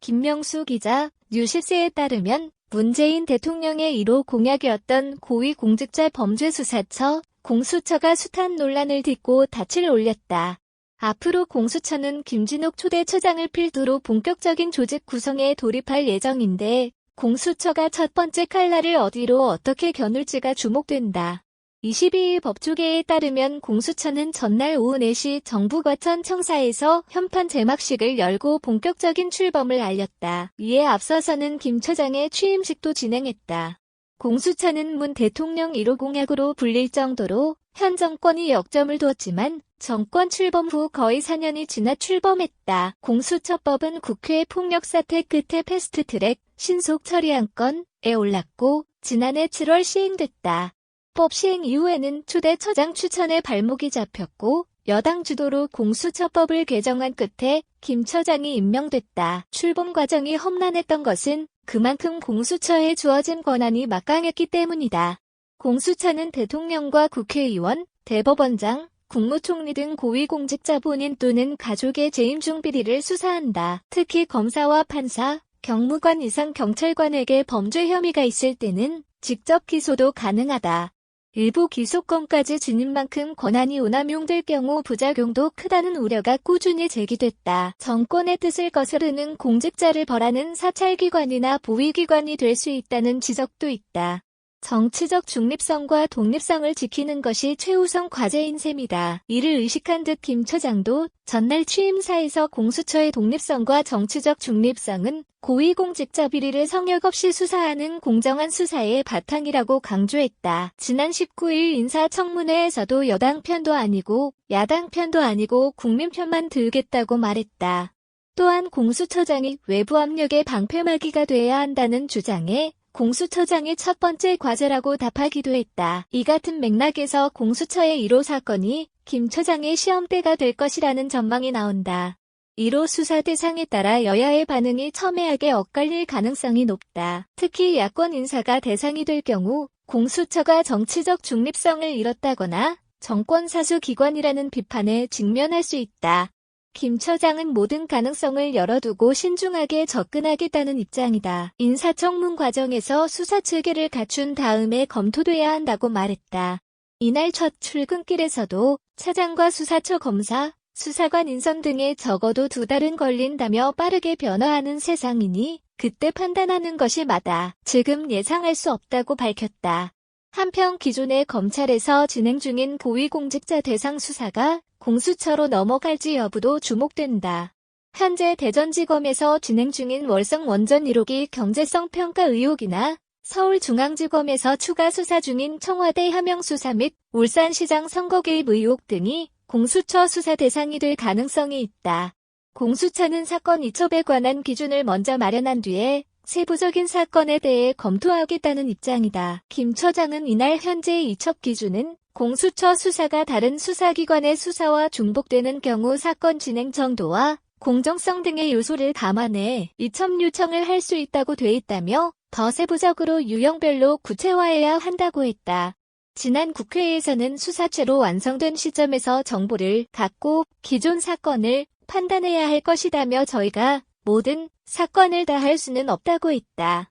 김명수 기자, 뉴시스에 따르면 문재인 대통령의 1호 공약이었던 고위공직자 범죄수사처, 공수처가 수탄 논란을 딛고 닻을 올렸다. 앞으로 공수처는 김진욱 초대 처장을 필두로 본격적인 조직 구성에 돌입할 예정인데, 공수처가 첫 번째 칼날을 어디로 어떻게 겨눌지가 주목된다. 22일 법조계에 따르면 공수처는 전날 오후 4시 정부 과천 청사에서 현판 제막식을 열고 본격적인 출범을 알렸다. 이에 앞서서는 김 처장의 취임식도 진행했다. 공수처는 문 대통령 1호 공약으로 불릴 정도로 현 정권이 역점을 두었지만 정권 출범 후 거의 4년이 지나 출범했다. 공수처법은 국회 폭력 사태 끝에 패스트트랙 신속 처리한 건에 올랐고 지난해 7월 시행됐다. 법 시행 이후에는 초대 처장 추천에 발목이 잡혔고 여당 주도로 공수처법을 개정한 끝에 김 처장이 임명됐다. 출범 과정이 험난했던 것은 그만큼 공수처에 주어진 권한이 막강했기 때문이다. 공수처는 대통령과 국회의원, 대법원장, 국무총리 등 고위공직자 본인 또는 가족의 재임 중 비리를 수사한다. 특히 검사와 판사, 경무관 이상 경찰관에게 범죄 혐의가 있을 때는 직접 기소도 가능하다. 일부 기소권까지 지닌 만큼 권한이 오남용될 경우 부작용도 크다는 우려가 꾸준히 제기됐다. 정권의 뜻을 거스르는 공직자를 벌하는 사찰기관이나 보위기관이 될 수 있다는 지적도 있다. 정치적 중립성과 독립성을 지키는 것이 최우선 과제인 셈이다. 이를 의식한 듯 김 처장도 전날 취임사에서 공수처의 독립성과 정치적 중립성은 고위공직자 비리를 성역 없이 수사하는 공정한 수사의 바탕이라고 강조했다. 지난 19일 인사청문회에서도 여당 편도 아니고 야당 편도 아니고 국민 편만 들겠다고 말했다. 또한 공수처장이 외부 압력의 방패막이가 돼야 한다는 주장에 공수처장의 첫 번째 과제라고 답하기도 했다. 이 같은 맥락에서 공수처의 1호 사건이 김 처장의 시험대가 될 것이라는 전망이 나온다. 1호 수사 대상에 따라 여야의 반응이 첨예하게 엇갈릴 가능성이 높다. 특히 야권 인사가 대상이 될 경우 공수처가 정치적 중립성을 잃었다거나 정권 사수 기관이라는 비판에 직면할 수 있다. 김 처장은 모든 가능성을 열어두고 신중하게 접근하겠다는 입장이다. 인사청문 과정에서 수사 체계를 갖춘 다음에 검토돼야 한다고 말했다. 이날 첫 출근길에서도 차장과 수사처 검사, 수사관 인선 등에 적어도 두 달은 걸린다며 빠르게 변화하는 세상이니 그때 판단하는 것이 맞아. 지금 예상할 수 없다고 밝혔다. 한편 기존의 검찰에서 진행 중인 고위공직자 대상 수사가 공수처로 넘어갈지 여부도 주목된다. 현재 대전지검에서 진행 중인 월성 원전 1호기 경제성 평가 의혹이나 서울중앙지검에서 추가 수사 중인 청와대 하명 수사 및 울산시장 선거 개입 의혹 등이 공수처 수사 대상이 될 가능성이 있다. 공수처는 사건 이첩에 관한 기준을 먼저 마련한 뒤에 세부적인 사건에 대해 검토하겠다는 입장이다. 김 처장은 이날 현재 이첩 기준은 공수처 수사가 다른 수사기관의 수사와 중복되는 경우 사건 진행 정도와 공정성 등의 요소를 감안해 이첩 요청을 할 수 있다고 돼 있다며 더 세부적으로 유형별로 구체화해야 한다고 했다. 지난 국회에서는 수사체로 완성된 시점에서 정보를 갖고 기존 사건을 판단해야 할 것이다며 저희가 모든 사건을 다 할 수는 없다고 했다.